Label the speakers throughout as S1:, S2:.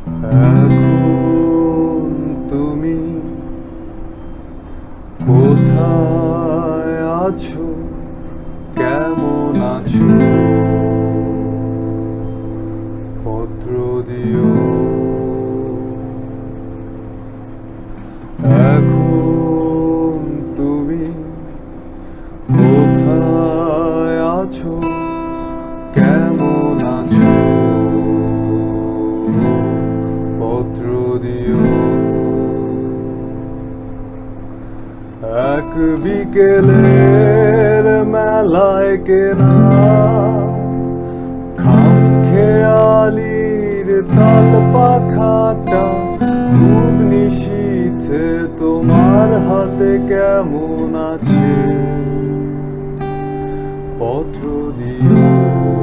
S1: এখন তুমি কোথায় আছো? কেমন আছো? পত্র দিও। এখন তুমি কোথায় আছো? দিও। এক বিকেলের মেলায় কেনা খাম খেয়ালির তাল পাখাটা খুব নিশীথে তোমার হাতে কেমন আছে? পত্র দিও।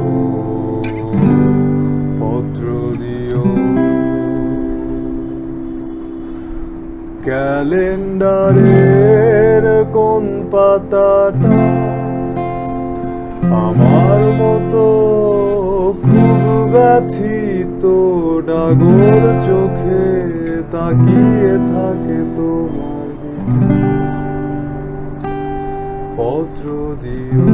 S1: ক্যালেন্ডারের কোন পাতাটা? আমার মতো খুব তো ডাগর চোখে তাকিয়ে থাকে তোমার পত্র দিও।